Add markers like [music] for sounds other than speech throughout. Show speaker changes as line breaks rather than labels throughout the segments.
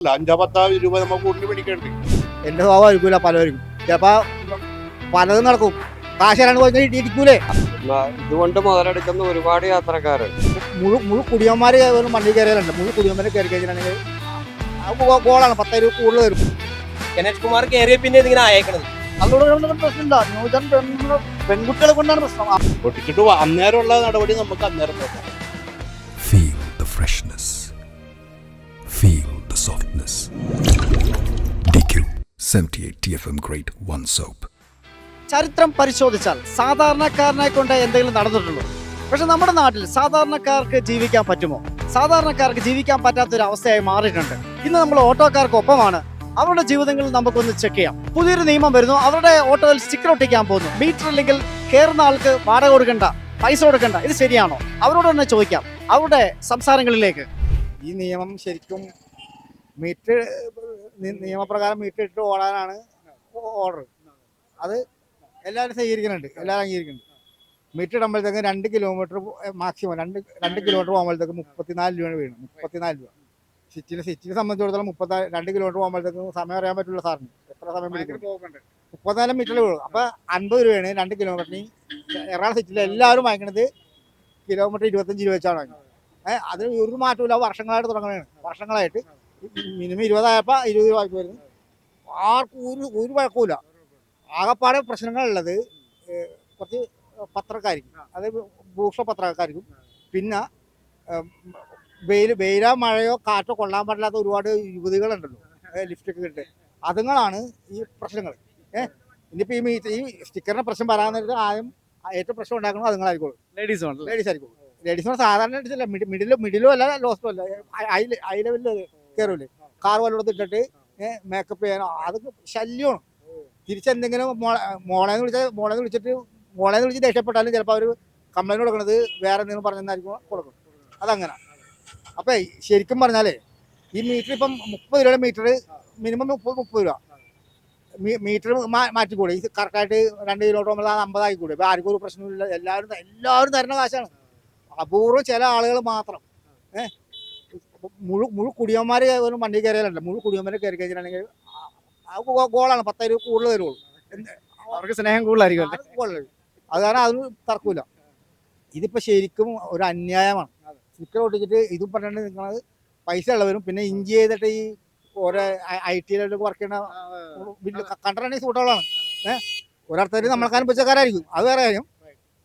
അഞ്ചോ പത്തോ രൂപ നമുക്ക് കൂടുതൽ മേടിക്കണ്ട്.
എന്റെ സ്വഭാവം ആയിരിക്കൂല പലവരും ചിലപ്പോ പലതും നടക്കും. കാശാരാണ് പോയി ഇരിക്കൂലേ
ഇതുകൊണ്ട് മുതലെടുക്കുന്ന ഒരുപാട് യാത്രക്കാരുണ്ട്
മുഴു മുഴു കുടിയന്മാര് ഒരു മണ്ണിൽ കയറിയാലുണ്ട്. മുഴു കുടിയന്മാരെ കയറി കഴിഞ്ഞിട്ടുണ്ടെങ്കിൽ ഗോളാണ് പത്ത് രൂപ കൂടുതൽ വരും.
ഗണേഷ് കുമാർ കയറിയ പിന്നെ ഇതിങ്ങനെ അയക്കണത്
അതുകൊണ്ട് പ്രശ്നമില്ല ന്യൂജൻ പെൺകുട്ടികളെ കൊണ്ടാണ് പ്രശ്നം.
പൊട്ടിച്ചിട്ട് വ- അന്നേരമുള്ള നടപടി നമുക്ക് അന്നേരം നോക്കാം.
Feel the freshness. 78 TFM great 1 Soap.
ചരിത്രം പരിശോധിച്ചാൽ സാധാരണക്കാരനെ കൊണ്ട് എന്തെങ്കിലും നടന്നിട്ടുള്ളൂ പക്ഷെ നമ്മുടെ നാട്ടിൽ സാധാരണക്കാർക്ക് ജീവിക്കാൻ പറ്റുമോ? സാധാരണക്കാർക്ക് ജീവിക്കാൻ പറ്റാത്ത ഒരു അവസ്ഥയായി മാറിയിട്ടുണ്ട്. ഇന്ന് നമ്മൾ ഓട്ടോക്കാർക്കൊപ്പമാണ്. അവരുടെ ജീവിതങ്ങളിൽ നമുക്കൊന്ന് ചെക്ക് ചെയ്യാം. പുതിയൊരു നിയമം വരുന്നു. അവരുടെ ഓട്ടോയിൽ സ്റ്റിക്കർ ഒട്ടിക്കാൻ പോകുന്നു. മീറ്റർ ഇല്ലെങ്കിൽ കയറുന്ന ആൾക്ക് വാടക കൊടുക്കണ്ട പൈസ കൊടുക്കണ്ട. ഇത് ശരിയാണോ? അവരോട് തന്നെ ചോദിക്കാം. അവരുടെ സംസാരങ്ങളിലേക്ക്.
ഈ നിയമം ശരിക്കും മീറ്റർ നിയമപ്രകാരം മീറ്റർട്ട് ഓടാനാണ് ഓർഡർ അത് എല്ലാവരും സ്വീകരിക്കുന്നുണ്ട് എല്ലാവരും അംഗീകരിക്കുന്നുണ്ട്. മീറ്റർ ഇടുമ്പോഴത്തേക്ക് രണ്ട് കിലോമീറ്റർ മാക്സിമം രണ്ട് രണ്ട് കിലോമീറ്റർ പോകുമ്പോഴത്തേക്ക് മുപ്പത്തിനാല് രൂപയാണ് വീഴുന്നത് മുപ്പത്തിനാല് രൂപ. സിറ്റിനെ സിറ്റിനെ സംബന്ധിച്ചിടത്തോളം മുപ്പത്തിനാല് രണ്ട് കിലോമീറ്റർ പോകുമ്പോഴത്തേക്ക് സമയം അറിയാൻ പറ്റില്ല സാറിന്. എത്ര സമയം പിടിക്കും? മുപ്പത്തിനാല് മീറ്റർ വീഴും അപ്പോൾ അൻപത് രൂപയാണ് രണ്ട് കിലോമീറ്ററിന് എറണാകുളം സിറ്റിയിൽ എല്ലാവരും വാങ്ങിക്കുന്നത് കിലോമീറ്റർ ഇരുപത്തഞ്ച് രൂപ വെച്ചാണ് വാങ്ങിക്കുന്നത്. അതിന് ഒരു മാറ്റമില്ല വർഷങ്ങളായിട്ട് തുടങ്ങുകയാണ് വർഷങ്ങളായിട്ട് മിനിമം ഇരുപതായപ്പോൾ ഇരുപത് വായ്പ വരുന്നു. ആർക്കും ഒരു ഒരു വഴക്കമില്ല. ആകപ്പാടെ പ്രശ്നങ്ങളുള്ളത് കുറച്ച് പത്രക്കാർക്കും അതായത് ഭൂഷ പത്രക്കാർക്കും. പിന്നെ വെയിൽ വെയിലോ മഴയോ കാറ്റോ കൊള്ളാൻ പാടില്ലാത്ത ഒരുപാട് യുവതികളുണ്ടല്ലോ. ലിഫ്റ്റൊക്കെ കിട്ടി അതുങ്ങളാണ് ഈ പ്രശ്നങ്ങൾ ഏഹ് ഇനിയിപ്പോൾ ഈ മീറ്റ് ഈ സ്റ്റിക്കറിന്റെ പ്രശ്നം വരാൻ നേരത്ത് ആദ്യം ഏറ്റവും പ്രശ്നം ഉണ്ടാക്കുന്നത് അതുങ്ങളായിരിക്കും
ലേഡീസ്
ലേഡീസ് ആയിരിക്കും ലേഡീസ് സാധാരണ മിഡിലോ മിഡിലോ മിഡിലും അല്ല ലോസ്റ്റും അല്ല. ഹൈ ഹൈ ലെവലിൽ കയറൂലേ കാർ വല്ലയിടത്ത് ഇട്ടിട്ട് മേക്കപ്പ് ചെയ്യാനോ അതൊക്കെ ശല്യമാണ്. തിരിച്ചെന്തെങ്കിലും മോളെ മോളേന്ന് വിളിച്ചാൽ മോളേന്ന് വിളിച്ചിട്ട് മോളേന്ന് വിളിച്ച് ദേഷ്യപ്പെട്ടാലും ചിലപ്പോൾ അവർ കംപ്ലൈന്റ് കൊടുക്കുന്നത് വേറെ എന്തെങ്കിലും പറഞ്ഞെന്നായിരിക്കും കൊടുക്കും. അതങ്ങനെ. അപ്പം ശരിക്കും പറഞ്ഞാലേ ഈ മീറ്റർ ഇപ്പം മുപ്പത് രൂപയുടെ മീറ്റർ മിനിമം മുപ്പത് മുപ്പത് രൂപ. മീറ്റർ മാറ്റിക്കൂടെ? ഇത് കറക്റ്റായിട്ട് രണ്ട് കിലോമീറ്റർ അത് അമ്പതായിക്കൂടെ ഇപ്പം ആർക്കും ഒരു പ്രശ്നമില്ല എല്ലാവരും എല്ലാവരും തരുന്ന കാശാണ്. അപൂർവം ചില ആളുകൾ മാത്രം. ഏഹ് മുഴു മുഴു കുടിയന്മാർ ഒരു വണ്ടി കയറിയാലല്ല മുഴു കുടിയന്മാരെ കയറി കഴിഞ്ഞിട്ടുണ്ടെങ്കിൽ ഗോളാണ് പത്ത് രൂപ കൂടുതൽ വരുള്ളൂ
അവർക്ക് സ്നേഹം കൂടുതലായിരിക്കും അല്ലേ?
അത് കാരണം അതൊന്നും തർക്കമില്ല. ഇതിപ്പോ ശരിക്കും ഒരു അന്യായമാണ്. സ്റ്റിക്കർ ഒട്ടിച്ചിട്ട് ഇതും പറഞ്ഞിട്ട് നിൽക്കുന്നത് പൈസ ഉള്ളവരും പിന്നെ ഇഞ്ചി ചെയ്തിട്ട് ഈ ഓരോ ഐ ടിയിലൊക്കെ വർക്ക് ചെയ്യുന്ന കണ്ടിട്ടുണ്ടെങ്കിൽ സൂട്ടുകളാണ്. ഏഹ് ഒരർത്ഥത്തിൽ നമ്മളെക്കാരും പച്ചക്കാരായിരിക്കും. അത് വേറെ കാര്യം.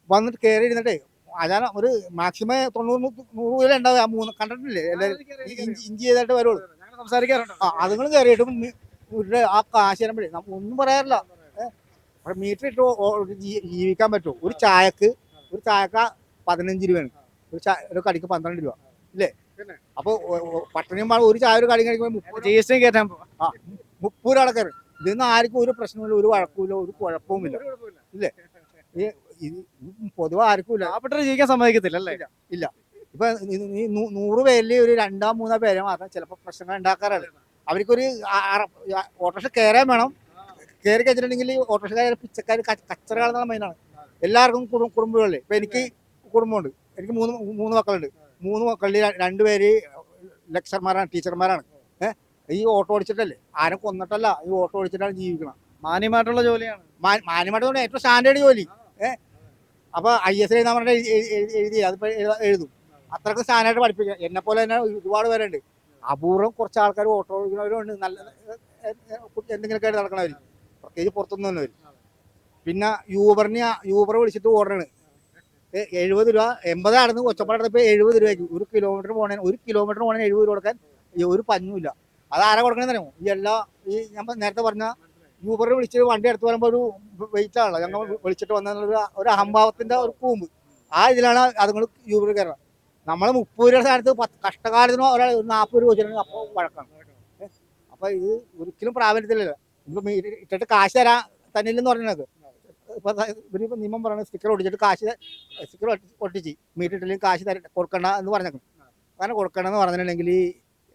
വന്നിട്ട് കയറി ഇരുന്നിട്ടേ അതാണ് ഒരു മാക്സിമം തൊണ്ണൂറ് നൂറ് രൂപ ഉണ്ടാവും ആ മൂന്ന് കണ്ടിട്ടില്ലേ? എല്ലാവരും ഇഞ്ചി ചെയ്തായിട്ട് വരുള്ളൂ.
സംസാരിക്കാറുണ്ട്.
ആ അതുങ്ങളും കയറിയിട്ടും ഇവരുടെ ആ കാശ് തരുമ്പോഴേ നമുക്ക് ഒന്നും പറയാറില്ല. മീറ്റർ ഇട്ട് ജീവിക്കാൻ പറ്റുമോ ഒരു ചായക്ക് ഒരു ചായക്ക പതിനഞ്ച് രൂപയാണ്. ഒരു ചായ ഒരു കടിക്ക് പന്ത്രണ്ട് രൂപ. ഇല്ലേ? അപ്പൊ പട്ടണിയും പാടും ഒരു ചായ ഒരു കടി കഴിക്കുമ്പോൾ മുപ്പത്
ജി എസ് ടി കയറ്റാൻ
രൂപ കയറി ഇതിന്ന് ആർക്കും ഒരു പ്രശ്നമില്ല ഒരു വഴക്കുമില്ല ഒരു കുഴപ്പവുമില്ല. ഇല്ലേ? പൊതുവെ ആർക്കും ഇല്ല.
പാവപ്പെട്ടവർ ജീവിക്കാൻ സമ്മതിക്കത്തില്ല അല്ലേ
ഇല്ല. ഇപ്പൊ നൂറ് പേരിൽ ഒരു രണ്ടോ മൂന്നോ പേരെ മാത്രം ചിലപ്പോൾ പ്രശ്നങ്ങൾ ഉണ്ടാക്കാറുണ്ട്. അവർക്കൊരു ഓട്ടോറിക്ഷ കയറാൻ വേണം. കയറി കഴിച്ചിട്ടുണ്ടെങ്കിൽ ഓട്ടോറിക്ഷക്കാർ പിച്ചക്കാർ കച്ചറ എന്നുള്ള മെയിനാണ് എല്ലാവർക്കും കുടും കുടുംബങ്ങളല്ലേ ഇപ്പൊ എനിക്ക് കുടുംബമുണ്ട്. എനിക്ക് മൂന്ന് മൂന്ന് മക്കളുണ്ട്. മൂന്ന് മക്കളിൽ രണ്ടുപേര് ലെക്ചർമാരാണ് ടീച്ചർമാരാണ് ഏഹ് ഈ ഓട്ടോ ഓടിച്ചിട്ടല്ലേ? ആരും കൊന്നിട്ടല്ല? ഈ ഓട്ടോ ഓടിച്ചിട്ടാണ് ജീവിക്കണം
മാന്യമായിട്ടുള്ള ജോലിയാണ്.
മാന്യമായിട്ടുള്ള മാന്യമായിട്ട് ഏറ്റവും സ്റ്റാൻഡേർഡ് ജോലി. ഏഹ് അപ്പൊ ഐ എസ് എഴുതാൻ പറഞ്ഞാൽ എഴുതി- എഴുതി- എഴുതി. അത്രയ്ക്ക് സ്ഥാനമായിട്ട് പഠിപ്പിക്കുക. എന്നെ പോലെ തന്നെ ഒരുപാട് പേരുണ്ട്. അപൂർവം കുറച്ച് ആൾക്കാർ ഓട്ടോ ഓടിക്കുന്നവരുണ്ട് നല്ല എന്തെങ്കിലുമൊക്കെ ആയിട്ട് നടക്കണവർ പ്രത്യേകിച്ച് പുറത്തുനിന്ന് വന്നവർ പിന്നെ യൂബറിന് യൂബർ വിളിച്ചിട്ട് ഓർഡറാണ് എഴുപത് രൂപ എൺപതാണെന്ന് ഒച്ചപ്പാടത്ത് എഴുപത് രൂപയ്ക്ക് ഒരു കിലോമീറ്റർ പോണേ ഒരു കിലോമീറ്റർ പോണേ എഴുപത് രൂപ കൊടുക്കാൻ ഒരു പഞ്ഞുമില്ല. അത് ആരാ കൊടുക്കണമെന്ന് അറിയാമോ ഈ എല്ലാ ഈ ഞാൻ നേരത്തെ പറഞ്ഞ യൂബർ വിളിച്ചിട്ട് വണ്ടി എടുത്ത് വരുമ്പോൾ ഒരു വെയിറ്റ് ആണല്ലോ. ഞങ്ങൾ വിളിച്ചിട്ട് വന്ന ഒരു അഹംഭാവത്തിന്റെ ഒരു കൂമ്പ്. ആ ഇതിലാണ് അതുങ്ങൾ യൂബർ കയറുന്നത്. നമ്മൾ മുപ്പത് രൂപ സ്ഥാനത്ത് പത്ത് കഷ്ടകാലത്തിനോ ഒരാൾ ഒരു നാൽപ്പത് രൂപ വെച്ചിട്ടുണ്ടെങ്കിൽ അപ്പോൾ വഴക്കാണ്. അപ്പോൾ അപ്പൊ ഇത് ഒരിക്കലും പ്രാബല്യത്തിലല്ല. ഇപ്പൊ ഇട്ടിട്ട് കാശ് തരാ തന്നില്ലെന്ന് പറഞ്ഞത്. ഇപ്പൊ ഇവരിപ്പോ നിയമം പറയുന്നത് സ്റ്റിക്കർ ഒട്ടിച്ചിട്ട് കാശ് സ്റ്റിക്കർ ഒട്ടിച്ച് മീറ്റിട്ടില്ലെങ്കിൽ കാശ് തര കൊടുക്കണ്ട എന്ന് പറഞ്ഞേക്കും കാരണം കൊടുക്കണമെന്ന് പറഞ്ഞിട്ടുണ്ടെങ്കിൽ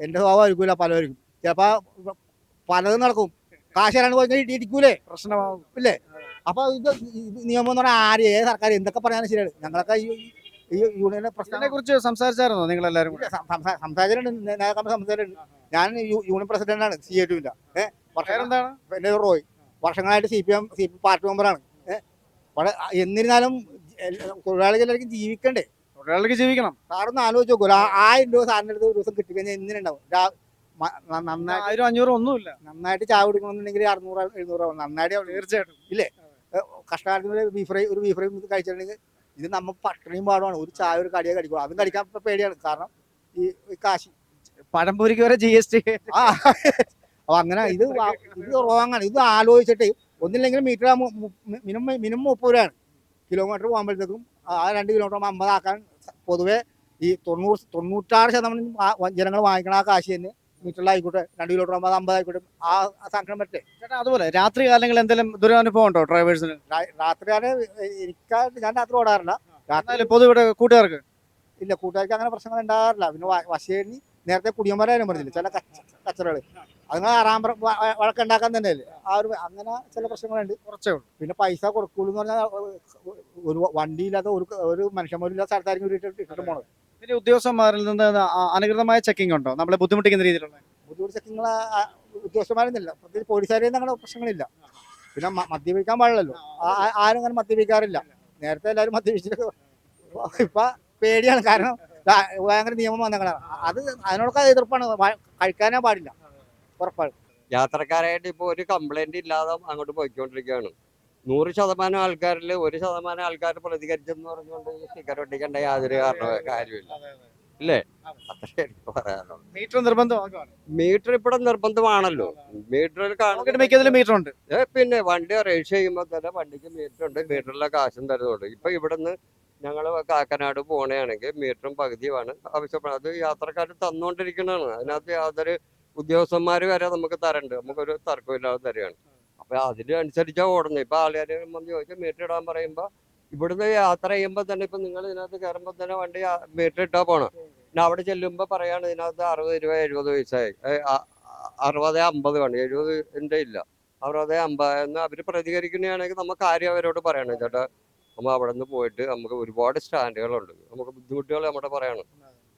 എന്റെ സ്വഭാവം ആയിരിക്കില്ല പലവർക്കും ചിലപ്പോ പലതും നടക്കും. കാശ് തരാണ്ട് പോയി ഇടിക്കൂലേ
പ്രശ്നമാവും.
ഇല്ലേ? അപ്പൊ ഇത് നിയമം എന്ന് പറഞ്ഞാൽ ആര് ഏത് സർക്കാർ എന്തൊക്കെ പറയാനും ശരിയാണ്. ഞങ്ങളൊക്കെ ഈ ഈ യൂണിയനെ
പ്രശ്നത്തെ കുറിച്ച് സംസാരിച്ചായിരുന്നോ നിങ്ങൾ എല്ലാവരും
സംസാരിച്ചിട്ടുണ്ട്. സംസാരിച്ചിട്ടുണ്ട്. ഞാൻ യൂണിയൻ പ്രസിഡന്റാണ് സി എ ടുവിന്റെ ഏഹ് എന്റെ റോയ്. വർഷങ്ങളായിട്ട് C P M C P party മെമ്പറാണ്. ഏഹ് എന്നിരുന്നാലും തൊഴിലാളികൾ എല്ലാവർക്കും ജീവിക്കണ്ടേ?
തൊഴിലാളിക്ക് ജീവിക്കണം.
സാറൊന്ന് ആലോചിച്ച് നോക്കൂ. ആയിരം രൂപ സാറിന്റെ അടുത്ത് ഒരു ദിവസം കിട്ടിക്കഴിഞ്ഞാൽ എന്തിനുണ്ടാവും നന്നായിട്ട്
അഞ്ഞൂറ് ഒന്നുമില്ല.
നന്നായിട്ട് ചായ കുടിക്കണമെന്നുണ്ടെങ്കിൽ അറുന്നൂറ് എഴുന്നൂറ് നന്നായിട്ട്
തീർച്ചയായിട്ടും.
കഷ്ടകാലത്തിന് ഒരു ബീഫ് ഫ്രൈ ഒരു ബീഫ് ഫ്രൈ കഴിച്ചിട്ടുണ്ടെങ്കിൽ ഇത് നമ്മൾ പട്ടിണിയും പാടുമാണ്. ഒരു ചായ ഒരു കടിയെ കടിക്കുക അതും കടിക്കാൻ പേടിയാണ്. കാരണം ഈ കാശി
പഴംപൂരിക്ക് വരെ ജി എസ് ടി
ആ അപ്പൊ അങ്ങനെ ഇത് ഇത് റോങ്ങാണ് ഇത് ആലോചിച്ചിട്ട് ഒന്നില്ലെങ്കിൽ മീറ്റർ മിനിമം മിനിമം മുപ്പത് രൂപയാണ്. കിലോമീറ്റർ പോകുമ്പോഴത്തേക്കും ആ രണ്ട് കിലോമീറ്റർ അമ്പതാക്കാൻ പൊതുവേ ഈ തൊണ്ണൂറ് തൊണ്ണൂറ്റാറ് ശതമാനം ജനങ്ങൾ വാങ്ങിക്കണ ആ കാശ് തന്നെ മീറ്ററിലായിക്കോട്ടെ രണ്ട് കിലോമീറ്റർ ആകുമ്പോൾ അമ്പതായിക്കോട്ടെ ആ സംഘടന പറ്റേ
ചേട്ടാ അതുപോലെ രാത്രി കാലങ്ങളിൽ എന്തെങ്കിലും ദുരനുഭവം ഉണ്ടോ ഡ്രൈവേഴ്സിന്
രാത്രിയാണ് എനിക്കായിട്ട് ഞാൻ രാത്രി ഓടാറില്ല. രാത്രി
പൊതു ഇവിടെ കൂട്ടുകാർക്ക്?
ഇല്ല കൂട്ടുകാർക്ക് അങ്ങനെ പ്രശ്നങ്ങൾ ഉണ്ടാകാറില്ല. പിന്നെ വശേരി നേരത്തെ കുടിയന്മാരായാലും പറഞ്ഞില്ല ചില കച്ചറകൾ അതുങ്ങൾ ആറാം വഴക്കുണ്ടാക്കാൻ തന്നെയല്ലേ. ആ ഒരു അങ്ങനെ ചില പ്രശ്നങ്ങളുണ്ട്.
കുറച്ചേ ഉള്ളൂ.
പിന്നെ പൈസ കൊടുക്കുള്ളൂ എന്ന് പറഞ്ഞാൽ ഒരു വണ്ടിയില്ലാത്ത ഒരു ഒരു മനുഷ്യന്മാരില്ലാത്ത സ്ഥലത്തായിരിക്കും ഇട്ടിട്ട് പോണത്.
പിന്നെ ഉദ്യോഗസ്ഥന്മാരിൽ നിന്ന് അനുകൃതമായ ചെക്കിംഗ് ഉണ്ടോ? നമ്മളെ ബുദ്ധിമുട്ടിക്കുന്ന രീതിയിലുള്ള?
ബുദ്ധിമുട്ട് ചെക്കിങ്ങൾ ഉദ്യോഗസ്ഥന്മാരൊന്നുമില്ല. പ്രത്യേകിച്ച് പോലീസുകാരെയും അങ്ങനെ പ്രശ്നങ്ങളില്ല. പിന്നെ മദ്യപിക്കാൻ പാടില്ലല്ലോ. ആരും അങ്ങനെ മദ്യപിക്കാറില്ല. നേരത്തെ എല്ലാവരും മദ്യപിച്ചിട്ട് [laughs] ഇപ്പൊ പേടിയാണ്. കാരണം ഭയങ്കര നിയമം വന്നങ്ങളാണ് അത് അതിനോടൊക്കെ എതിർപ്പാണ്. കഴിക്കാനേ പാടില്ല. ഉറപ്പാണ്
യാത്രക്കാരായിട്ട് ഇപ്പോൾ ഒരു കംപ്ലൈന്റ് ഇല്ലാതെ അങ്ങോട്ട് പോയിക്കൊണ്ടിരിക്കുകയാണ്. നൂറ് ശതമാനം ആൾക്കാരിൽ ഒരു ശതമാനം ആൾക്കാർ പ്രതികരിച്ചെന്ന് പറഞ്ഞുകൊണ്ട് സ്റ്റിക്കർ ഒട്ടിക്കേണ്ട യാതൊരു കാരണവും കാര്യമില്ല അല്ലേ അത്രേ എനിക്ക് പറയാനുള്ളൂ.
മീറ്റർ നിർബന്ധമാണ്
മീറ്റർ ഇവിടെ നിർബന്ധമാണല്ലോ. മീറ്ററിൽ കാണുന്ന
മീറ്റർ ഉണ്ട്
പിന്നെ വണ്ടി രജിസ്റ്റർ ചെയ്യുമ്പോൾ തന്നെ വണ്ടിക്ക് മീറ്റർ ഉണ്ട് മീറ്ററിലെ കാശും തരുന്നുണ്ട്. ഇപ്പൊ ഇവിടുന്ന് ഞങ്ങൾ കാക്കനാട് പോകണമെങ്കിൽ മീറ്ററും പകുതിയുമാണ് ആവശ്യപ്പെടുന്നത്. അത് യാത്രക്കാർ തന്നുകൊണ്ടിരിക്കുന്നതാണ് അതിനകത്ത് യാതൊരു ഉദ്യോഗസ്ഥന്മാർ വരെ നമുക്ക് തരണ്ട്. നമുക്കൊരു തർക്കമില്ലാതെ തരികയാണ്. അപ്പൊ അതിനനുസരിച്ചാണ് ഓടുന്നത് ഇപ്പൊ വന്ന് ചോദിച്ചാൽ മീറ്റർ ഇടാൻ പറയുമ്പോൾ ഇവിടുന്ന് യാത്ര ചെയ്യുമ്പോൾ തന്നെ ഇപ്പൊ നിങ്ങൾ ഇതിനകത്ത് കയറുമ്പോൾ തന്നെ വണ്ടി മീറ്റർ ഇട്ടാ പോണം. പിന്നെ അവിടെ ചെല്ലുമ്പോൾ പറയാണ് ഇതിനകത്ത് അറുപത് രൂപ എഴുപത് പൈസയായി. അറുപത് അമ്പത് വേണം. എഴുപതിന്റെ ഇല്ല. അറുപത് അമ്പത് എന്ന് അവർ പ്രതികരിക്കുന്നതാണെങ്കിൽ നമുക്ക് കാര്യം അവരോട് പറയണം? ചേട്ടാ നമ്മൾ അവിടെ നിന്ന് പോയിട്ട് നമുക്ക് ഒരുപാട് സ്റ്റാൻഡുകളുണ്ട്. നമുക്ക് ബുദ്ധിമുട്ടുകൾ നമ്മുടെ പറയണം.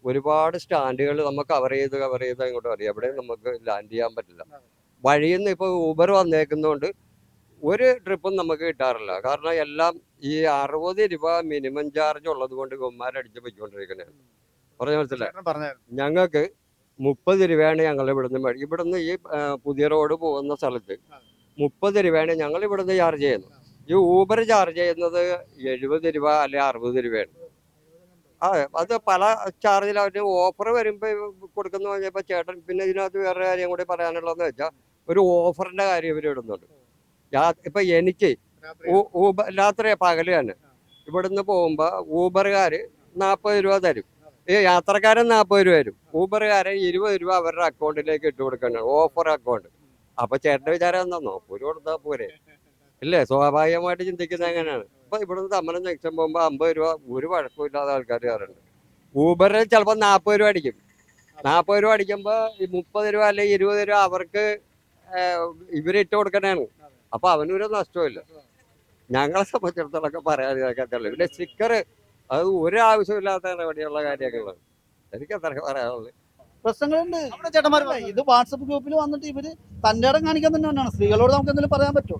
ഒരുപാട് സ്റ്റാൻഡുകൾ നമുക്ക് കവർ ചെയ്ത് കവർ ചെയ്ത് അങ്ങോട്ട് അറിയാം എവിടെയും നമുക്ക് ലാൻഡ് ചെയ്യാൻ പറ്റില്ല. വഴിയിൽ നിന്ന് ഇപ്പോൾ ഊബർ വന്നേക്കുന്നതുകൊണ്ട് ഒരു ട്രിപ്പും നമുക്ക് കിട്ടാറില്ല. കാരണം എല്ലാം ഈ അറുപത് രൂപ മിനിമം ചാർജ് ഉള്ളത് കൊണ്ട് ഗുമ്മാരടിച്ച് പോയിക്കൊണ്ടിരിക്കുന്നത് പറഞ്ഞ മനസ്സിലായി? ഞങ്ങൾക്ക് മുപ്പത് രൂപയാണ് ഞങ്ങൾ ഇവിടുന്ന് ഇവിടുന്ന് ഈ പുതിയ റോഡ് പോകുന്ന സ്ഥലത്ത് മുപ്പത് രൂപയാണ് ഞങ്ങൾ ഇവിടുന്ന് ചാർജ് ചെയ്യുന്നത്. ഈ ഊബർ ചാർജ് ചെയ്യുന്നത് എഴുപത് രൂപ അല്ലെ അറുപത് രൂപയാണ്. ആ അത് പല ചാർജിൽ അവർ ഓഫർ വരുമ്പോൾ കൊടുക്കുന്ന പറഞ്ഞപ്പോൾ ചേട്ടൻ പിന്നെ ഇതിനകത്ത് വേറെ കാര്യം കൂടി പറയാനുള്ളതെന്ന് വെച്ചാൽ ഒരു ഓഫറിന്റെ കാര്യം ഇവർ ഇടുന്നുണ്ട്. ഇപ്പൊ എനിക്ക് ഊബർ രാത്രി പകൽ തന്നെ. ഇവിടുന്ന് പോകുമ്പോ ഊബറുകാര് നാൽപ്പത് രൂപ തരും. ഈ യാത്രക്കാരൻ നാൽപ്പത് രൂപ തരും. ഊബറുകാരൻ ഇരുപത് രൂപ അവരുടെ അക്കൗണ്ടിലേക്ക് ഇട്ട് കൊടുക്കണം ഓഫർ അക്കൗണ്ട്. അപ്പൊ ചേട്ടന്റെ വിചാരം എന്താന്നോ ഒരു കൊടുത്താൽ പോരെ. ഇല്ലേ? സ്വാഭാവികമായിട്ട് ചിന്തിക്കുന്നത് എങ്ങനെയാണ് ഇപ്പൊ ഇവിടുന്ന് തമ്മനം ജംഗ്ഷൻ പോകുമ്പോ അമ്പത് രൂപ ഒരു വഴക്കമില്ലാതെ ആൾക്കാർ കയറുണ്ട് ഊബറിൽ ചിലപ്പോൾ നാൽപ്പത് രൂപ അടിക്കും. നാൽപ്പത് രൂപ അടിക്കുമ്പോൾ ഈ മുപ്പത് രൂപ അല്ലെങ്കിൽ ഇരുപത് രൂപ അവർക്ക് ഇവരിട്ട് കൊടുക്കണേണ് അപ്പൊ അവനൊരു നഷ്ടമില്ല ഞങ്ങളെ സംബന്ധിച്ചിടത്തോളൊക്കെ പറയാതിരിക്കത്തുള്ളൂ പിന്നെ സ്റ്റിക്കർ അത് ഒരു ആവശ്യമില്ലാത്ത നടപടിയുള്ള കാര്യങ്ങളാണ് എനിക്ക് അത്ര പറയാനുള്ളത്
പ്രശ്നങ്ങളുണ്ട്.
നമ്മുടെ ചേട്ടന്മാർ
ഇത് വാട്സപ്പ് ഗ്രൂപ്പിൽ വന്നിട്ട് ഇവർ തന്റെ ഇടം കാണിക്കാൻ തന്നെ തന്നെയാണ് സ്ത്രീകളോട് നമുക്ക് എന്തെങ്കിലും പറയാൻ പറ്റുമോ?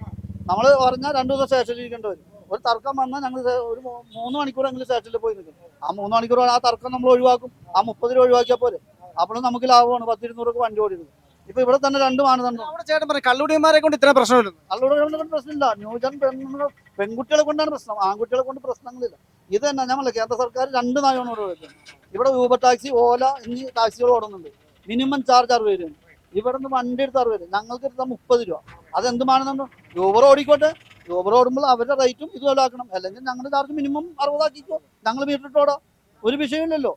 നമ്മൾ പറഞ്ഞാൽ രണ്ടു ദിവസം സ്റ്റേഷനിൽ ഇരിക്കേണ്ടി വരും. ഒരു തർക്കം വന്നാൽ ഞങ്ങൾ ഒരു മൂന്ന് മണിക്കൂറെങ്കിലും സ്റ്റേഷനിൽ പോയി നിൽക്കും ആ മൂന്ന് മണിക്കൂർ ആ തർക്കം നമ്മൾ ഒഴിവാക്കും ആ മുപ്പത് രൂപ ഒഴിവാക്കിയാൽ പോരെ. അപ്പോഴും നമുക്ക് ലാഭമാണ്. പത്തിരുന്നൂറ് വണ്ടി ഓടിയത് ഇപ്പൊ ഇവിടെ തന്നെ രണ്ട് മാനദണ്ഡം
അവിടെ ചേട്ടൻ പറഞ്ഞു കള്ളുടിയന്മാരെ കൊണ്ട് ഇത്ര പ്രശ്നമില്ല
കള്ളോടെ കൊണ്ട് പ്രശ്നമില്ല. ന്യൂജൻ പെണ്ണുങ്ങൾ പെൺകുട്ടികളെ കൊണ്ടാണ് പ്രശ്നം. ആൺകുട്ടികളെ കൊണ്ട് പ്രശ്നങ്ങളില്ല. ഇത് തന്നെ ഞമ്മൾ കേന്ദ്ര സർക്കാർ രണ്ട് നയമാണ് ഇവിടെ ഇവിടെ ഊബർ ടാക്സി ഓല എന്നീ ടാക്സികൾ ഓടുന്നുണ്ട്. മിനിമം ചാർജ് അറുപത് രൂപ ഇവിടെ നിന്ന് വണ്ടി എടുത്ത് അറുപത് ഞങ്ങൾക്ക് എടുത്താൽ മുപ്പത് രൂപ. അതെന്ത് മാനദണ്ഡം യൂബർ ഓടിക്കോട്ടെ. യൂബർ ഓടുമ്പോൾ അവരുടെ റേറ്റും ഇതുപോലെ ആക്കണം. അല്ലെങ്കിൽ ഞങ്ങളുടെ ചാർജ് മിനിമം അറുപതാക്കിക്കോ. ഞങ്ങൾ മീറ്റർ ഇട്ടോടാം ഒരു വിഷയമില്ലല്ലോ.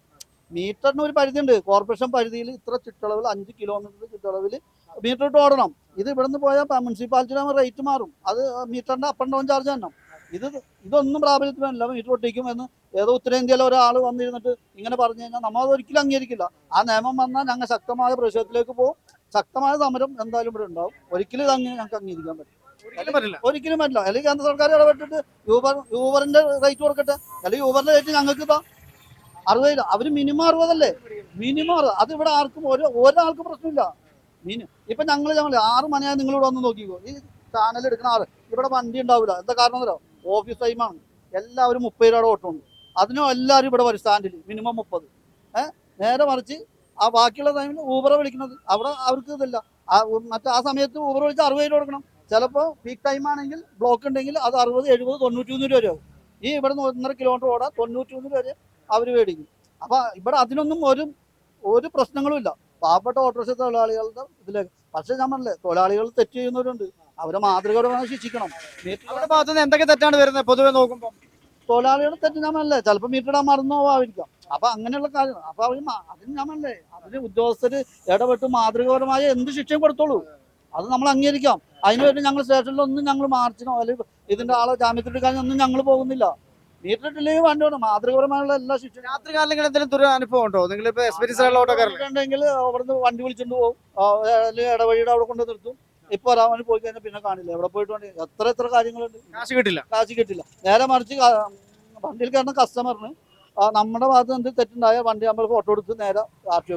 മീറ്ററിന് ഒരു പരിധിയുണ്ട്. കോർപ്പറേഷൻ പരിധിയിൽ ഇത്ര ചുറ്റളവിൽ അഞ്ച് കിലോമീറ്റർ ചുറ്റളവിൽ മീറ്റർ ഇട്ട് ഓടണം. ഇത് ഇവിടുന്ന് പോയാൽ മുനിസിപ്പാലിറ്റിയുടെ റേറ്റ് മാറും. അത് മീറ്ററിന്റെ അപ്പ് ആൻഡ് ഡൗൺ ചാർജ് തന്നെ. ഇത് ഇതൊന്നും പ്രാബല്യത്തിൽ പ്രാബല്യത്തിലല്ല. മീറ്റർ ഒട്ടിക്കും എന്ന് ഏതോ ഉത്തരേന്ത്യയിലെ ഒരാൾ വന്നിരുന്നിട്ട് ഇങ്ങനെ പറഞ്ഞു കഴിഞ്ഞാൽ നമ്മൾ അത് ഒരിക്കലും അംഗീകരിക്കില്ല. ആ നിയമം വന്നാൽ ഞങ്ങൾ ശക്തമായ പ്രതിഷേധത്തിലേക്ക് പോകും. ശക്തമായ സമരം എന്തായാലും ഇവിടെ ഉണ്ടാവും. ഒരിക്കലും ഇത് അങ്ങനെ ഞങ്ങൾക്ക് അംഗീകരിക്കാൻ പറ്റും
ഒരിക്കലും പറ്റില്ല.
അല്ലെങ്കിൽ കേന്ദ്ര സർക്കാർ ഇടപെട്ടിട്ട് യൂബർ യൂബറിന്റെ റേറ്റ് കൊടുക്കട്ടെ. അല്ലെങ്കിൽ യൂബറിന്റെ റേറ്റ് ഞങ്ങൾക്ക് ഇതാ അറുപത് അവർ മിനിമം അറുപതല്ലേ? മിനിമം അറുപത്. അത് ഇവിടെ ആർക്കും ഒരു ഒരാൾക്കും പ്രശ്നമില്ല. മിനിമം ഇപ്പൊ ഞങ്ങൾ ഞങ്ങൾ ആറ് മണിയായി നിങ്ങൾ ഇവിടെ വന്ന് നോക്കിക്കോ. ഈ ചാനൽ എടുക്കുന്ന ആറ് ഇവിടെ വണ്ടി ഉണ്ടാവില്ല എന്താ കാരണം എന്നോ ഓഫീസ് ടൈമാണ് എല്ലാവരും മുപ്പത് രൂപയുടെ ഓട്ടം ഉണ്ട്. അതിനും എല്ലാവരും ഇവിടെ വരും സ്റ്റാൻഡിൽ മിനിമം മുപ്പത്. ഏഹ് നേരെ മറിച്ച് ആ ബാക്കിയുള്ള ടൈമിൽ ഊബറെ വിളിക്കുന്നത്. അവിടെ അവർക്ക് ഇതല്ല. മറ്റേ ആ സമയത്ത് ഊബർ വിളിച്ച് അറുപത് രൂപ കൊടുക്കണം. ചിലപ്പോൾ പീക്ക് ടൈം ആണെങ്കിൽ ബ്ലോക്ക് ഉണ്ടെങ്കിൽ അത് അറുപത് എഴുപത് തൊണ്ണൂറ്റി മൂന്ന് രൂപ ഈ ഇവിടെ നിന്ന് ഒന്നര കിലോമീറ്റർ ഓടാൻ തൊണ്ണൂറ്റി മൂന്ന് രൂപ വരെ അവർ മേടിക്കും. അപ്പൊ ഇവിടെ അതിനൊന്നും ഒരു ഒരു പ്രശ്നങ്ങളും ഇല്ല. പാവപ്പെട്ട ഓട്ടോറിക്ഷ തൊഴിലാളികളുടെ ഇതിലേക്ക്. പക്ഷെ ഞാൻ പറഞ്ഞില്ലേ തൊഴിലാളികൾ തെറ്റ് ചെയ്യുന്നവരുണ്ട്. അവരെ മാതൃകപരമായി ശിക്ഷിക്കണം.
എന്തൊക്കെ തെറ്റാണ് വരുന്നത് പൊതുവെ നോക്കുമ്പോൾ
തൊഴിലാളികളുടെ തെറ്റ് ഞാൻ പറഞ്ഞില്ലേ ചിലപ്പോൾ മീറ്റർ ഇടാൻ മറന്നു പോവായിരിക്കാം അപ്പൊ അങ്ങനെയുള്ള കാര്യം അപ്പൊ അവർ അതിന് ഞാൻ പറഞ്ഞില്ലേ അതിന് ഉദ്യോഗസ്ഥര് ഇടപെട്ട് മാതൃകപരമായ എന്ത് ശിക്ഷയും കൊടുത്തോളൂ. അത് നമ്മൾ അംഗീകരിക്കാം. അതിനുവേണ്ടി ഞങ്ങൾ സ്റ്റേഷനിലൊന്നും ഞങ്ങൾ മാർച്ചിനോ അല്ലെങ്കിൽ ഇതിന്റെ ആളെ ജാമ്യത്തിലെടുക്കാനൊന്നും ഞങ്ങൾ പോകുന്നില്ല. മീറ്റർ ഇട്ടില്ലെങ്കിൽ വേണ്ടി വേണം മാതൃകപരമായുള്ള എല്ലാ ശിക്ഷയും
രാത്രി കാലങ്ങളിൽ എന്തെങ്കിലും ദുരിത അനുഭവം ഉണ്ടോ? നിങ്ങൾ ഇപ്പൊ എക്സ്പീരിയൻസ് ഉള്ള ഓട്ടോക്കാരല്ലേ
ഉണ്ടെങ്കിൽ അവിടുന്ന് വണ്ടി വിളിച്ചുകൊണ്ട് പോകും അല്ലെങ്കിൽ ഇടവഴിയുടെ അവിടെ കൊണ്ട് നിർത്തും. ഇപ്പൊ വേണ്ടി പോയി കഴിഞ്ഞാൽ പിന്നെ കാണില്ല. എവിടെ പോയിട്ട് വേണ്ടി എത്ര എത്ര കാര്യങ്ങളുണ്ട്.
കാശ് കിട്ടില്ല.
കാശ് കിട്ടില്ല. നേരെ മറിച്ച് വണ്ടിയിൽ കയറുന്ന കസ്റ്റമറിന് നമ്മുടെ ഭാഗത്ത് എന്ത് തെറ്റുണ്ടായ വണ്ടി നമ്മൾ ഫോട്ടോ എടുത്ത് നേരെ ആർ ടി